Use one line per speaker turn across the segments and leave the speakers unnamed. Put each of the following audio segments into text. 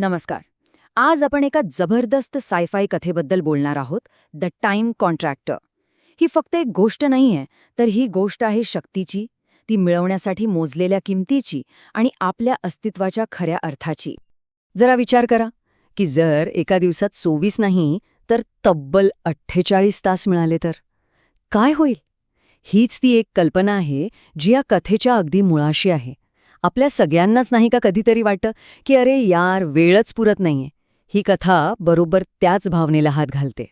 नमस्कार. आज आपण एका जबरदस्त सायफाय कथेबद्दल बोलणार आहोत द टाइम कॉन्ट्रॅक्टर. ही फक्त एक गोष्ट नाहीये तर ही गोष्ट आहे शक्तीची ती मिळवण्यासाठी मोजलेल्या किमतीची आणि आपल्या अस्तित्वाच्या खऱ्या अर्थाची. जरा विचार करा की जर एका दिवसात चोवीस नाही तर तब्बल अठ्ठेचाळीस तास मिळाले तर. काय होईल? हीच ती एक कल्पना आहे जी या कथेच्या अगदी मुळाशी आहे. आपल्या सगळ्यांनाच नाही का कधीतरी वाटतं की अरे यार वेळच पुरत नाहीये. ही कथा बरोबर त्याच भावनेला हात घालते.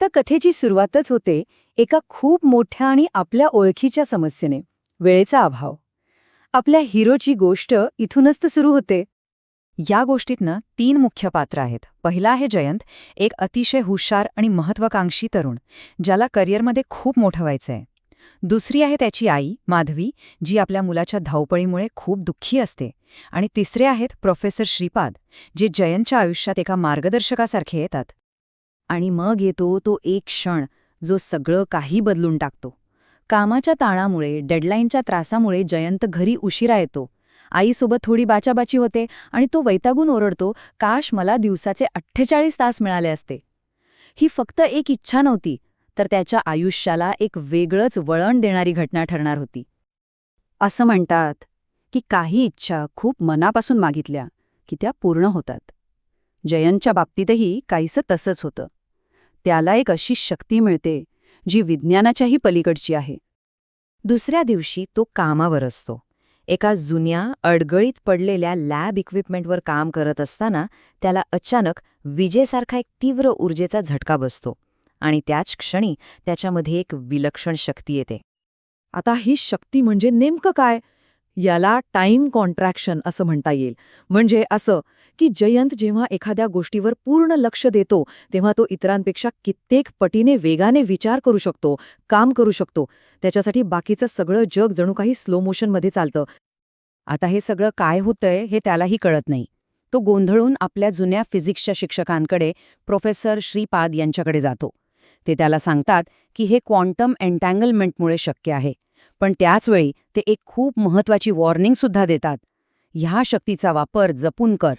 तर कथेची सुरुवातच होते एका खूप मोठ्या आणि आपल्या ओळखीच्या समस्येने वेळेचा अभाव. आपल्या हिरोची गोष्ट इथूनच तर सुरू होते. या गोष्टीतनं तीन मुख्य पात्र आहेत. पहिला आहे जयंत एक अतिशय हुशार आणि महत्वाकांक्षी तरुण ज्याला करिअरमध्ये खूप मोठं व्हायचंय. दुसरी आहे त्याची आई माधवी जी आपल्या मुलाच्या धावपळीमुळे खूप दुःखी असते. आणि तिसरे आहेत प्रोफेसर श्रीपाद जे जयंतच्या आयुष्यात एका मार्गदर्शकासारखे येतात. आणि मग येतो तो एक क्षण जो सगळं काही बदलून टाकतो. कामाच्या ताणामुळे डेडलाईनच्या त्रासामुळे जयंत घरी उशिरा येतो. आईसोबत थोडी बाचाबाची होते आणि तो वैतागून ओरडतो काश मला दिवसाचे अठ्ठेचाळीस तास मिळाले असते. ही फक्त एक इच्छा नव्हती तर त्याच्या आयुष्याला एक वेगळंच वळण देणारी घटना ठरणार होती. असं म्हणतात की काही इच्छा खूप मनापासून मागितल्या की त्या पूर्ण होतात. जयंतच्या बाबतीतही काहीसं तसंच होतं. त्याला एक अशी शक्ती मिळते जी विज्ञानाच्याही पलीकडची आहे. दुसऱ्या दिवशी तो कामावर असतो. एका जुन्या अडगळीत पडलेल्या लॅब इक्विपमेंटवर काम करत असताना त्याला अचानक विजेसारखा एक तीव्र ऊर्जेचा झटका बसतो. आणि त्याच क्षणी त्याच्यामध्ये एक विलक्षण शक्ती येते.
आता ही शक्ती म्हणजे नेमकं काय? याला टाइम कॉन्ट्रॅक्शन असं म्हणता येईल. म्हणजे असं की जयंत जेव्हा एखाद्या गोष्टीवर पूर्ण लक्ष देतो तेव्हा तो इतरांपेक्षा कित्येक पटीने वेगाने विचार करू शकतो काम करू शकतो. त्याच्यासाठी बाकीचं सगळं जग जणू काही स्लो मोशनमध्ये चालतं.
आता हे सगळं काय होतंय हे त्यालाही कळत नाही. तो गोंधळून आपल्या जुन्या फिजिक्सच्या शिक्षकांकडे प्रोफेसर श्रीपाद यांच्याकडे जातो. ते त्याला सांगतात की हे क्वांटम एन्टँगलमेंटमुळे शक्य आहे. पण त्याचवेळी ते एक खूप महत्वाची वॉर्निंग सुद्धा देतात. ह्या शक्तीचा वापर जपून कर.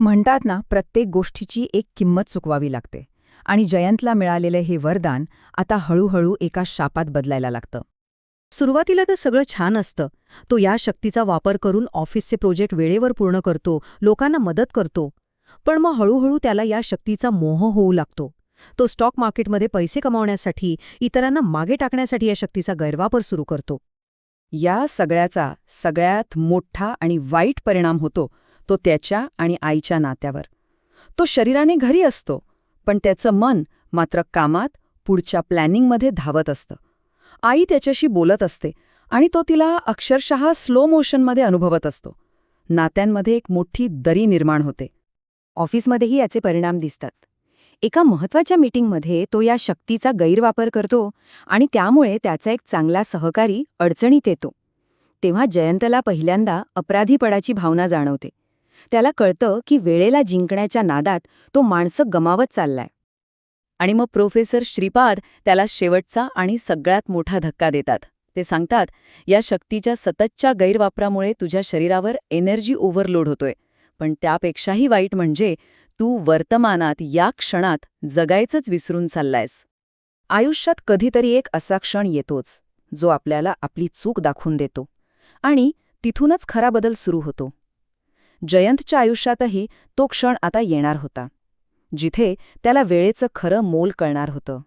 म्हणतात ना प्रत्येक गोष्टीची एक किंमत चुकवावी लागते. आणि जयंतला मिळालेलं हे वरदान आता हळूहळू एका शापात बदलायला लागतं. सुरुवातीला तर सगळं छान असतं. तो या शक्तीचा वापर करून ऑफिसचे प्रोजेक्ट वेळेवर पूर्ण करतो लोकांना मदत करतो. पण मग हळूहळू त्याला या शक्तीचा मोह होऊ लागतो. तो स्टॉक मार्केटमध्ये पैसे कमावण्यासाठी इतरांना मागे टाकण्यासाठी या शक्तीचा गैरवापर सुरू करतो. या सगळ्याचा सगळ्यात मोठा आणि वाईट परिणाम होतो तो त्याच्या आणि आईच्या नात्यावर. तो शरीराने घरी असतो पण त्याचं मन मात्र कामात पुढच्या प्लॅनिंगमध्ये धावत असतं. आई त्याच्याशी बोलत असते आणि तो तिला अक्षरशः स्लो मोशनमध्ये अनुभवत असतो. नात्यांमध्ये एक मोठी दरी निर्माण होते. ऑफिसमध्येही याचे परिणाम दिसतात. एका महत्त्वाच्या मीटिंगमध्ये तो या शक्तीचा गैरवापर करतो आणि त्यामुळे त्याचा एक चांगला सहकारी अडचणीत येतो. तेव्हा जयंतला पहिल्यांदा अपराधीपडाची भावना जाणवते. त्याला कळतं की वेळेला जिंकण्याच्या नादात तो माणसं गमावत चाललाय. आणि मग प्रोफेसर श्रीपाद त्याला शेवटचा आणि सगळ्यात मोठा धक्का देतात. ते सांगतात या शक्तीच्या सततच्या गैरवापरामुळे तुझ्या शरीरावर एनर्जी ओव्हरलोड होतोय. पण त्यापेक्षाही वाईट म्हणजे तू वर्तमानात या क्षणात जगायचंच विसरून चाललायस. आयुष्यात कधीतरी एक असा क्षण येतोच जो आपल्याला आपली चूक दाखवून देतो आणि तिथूनच खरा बदल सुरू होतो. जयंतच्या आयुष्यातही तो क्षण आता येणार होता जिथे त्याला वेळेचं खरं मोल कळणार होतं.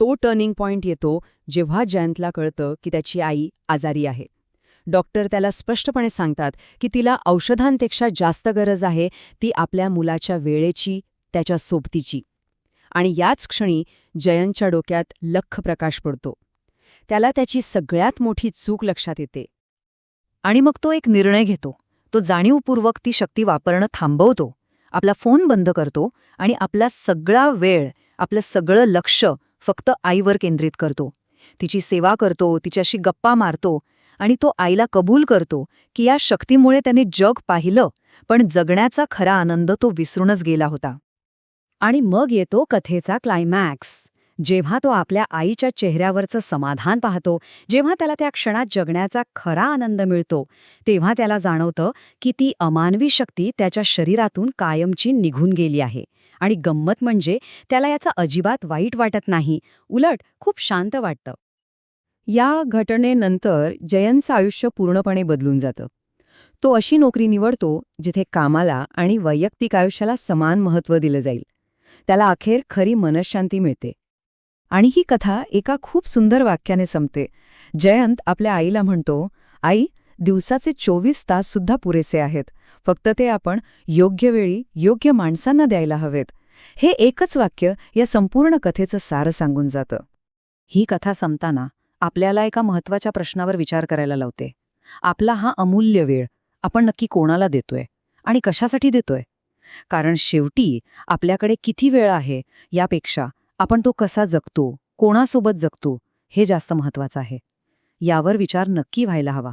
तो टर्निंग पॉइंट येतो जेव्हा जयंतला कळतं की त्याची आई आजारी आहे. डॉक्टर त्याला स्पष्टपणे सांगतात की तिला औषधांपेक्षा जास्त गरज आहे ती आपल्या मुलाच्या वेळेची त्याच्या सोबतीची. आणि याच क्षणी जयंतच्या डोक्यात लख प्रकाश पडतो. त्याला त्याची सगळ्यात मोठी चूक लक्षात येते. आणि मग तो एक निर्णय घेतो. तो जाणीवपूर्वक ती शक्ती वापरणं थांबवतो. आपला फोन बंद करतो आणि आपला सगळा वेळ आपलं सगळं लक्ष फक्त आईवर केंद्रित करतो. तिची सेवा करतो तिच्याशी गप्पा मारतो आणि तो आईला कबूल करतो की या शक्तीमुळे त्याने जग पाहिलं पण जगण्याचा खरा आनंद तो विसरूनच गेला होता. आणि मग येतो कथेचा क्लायमॅक्स जेव्हा तो आपल्या आईच्या चेहऱ्यावरचं समाधान पाहतो जेव्हा त्याला त्या क्षणात जगण्याचा खरा आनंद मिळतो तेव्हा त्याला जाणवतं की ती अमानवी शक्ती त्याच्या शरीरातून कायमची निघून गेली आहे. आणि गंमत म्हणजे त्याला याचा अजिबात वाईट वाटत नाही. उलट खूप शांत वाटतं.
या घटनेनंतर जयंतचं आयुष्य पूर्णपणे बदलून जातं. तो अशी नोकरी निवडतो जिथे कामाला आणि वैयक्तिक आयुष्याला समान महत्त्व दिलं जाईल. त्याला अखेर खरी मनशांती मिळते. आणि ही कथा एका खूप सुंदर वाक्याने संपते. जयंत आपल्या आईला म्हणतो आई दिवसाचे चोवीस तास सुद्धा पुरेसे आहेत. फक्त ते आपण योग्य वेळी योग्य माणसांना द्यायला हवेत. हे एकच वाक्य या संपूर्ण कथेचं सार सांगून जातं.
ही कथा संपताना आपल्याला एका महत्त्वाच्या प्रश्नावर विचार करायला लावते. आपला हा अमूल्य वेळ आपण नक्की कोणाला देतोय आणि कशासाठी देतोय? कारण शेवटी आपल्याकडे किती वेळ आहे यापेक्षा आपण तो कसा जगतो कोणासोबत जगतो हे जास्त महत्त्वाचं आहे. यावर विचार नक्की व्हायला हवा.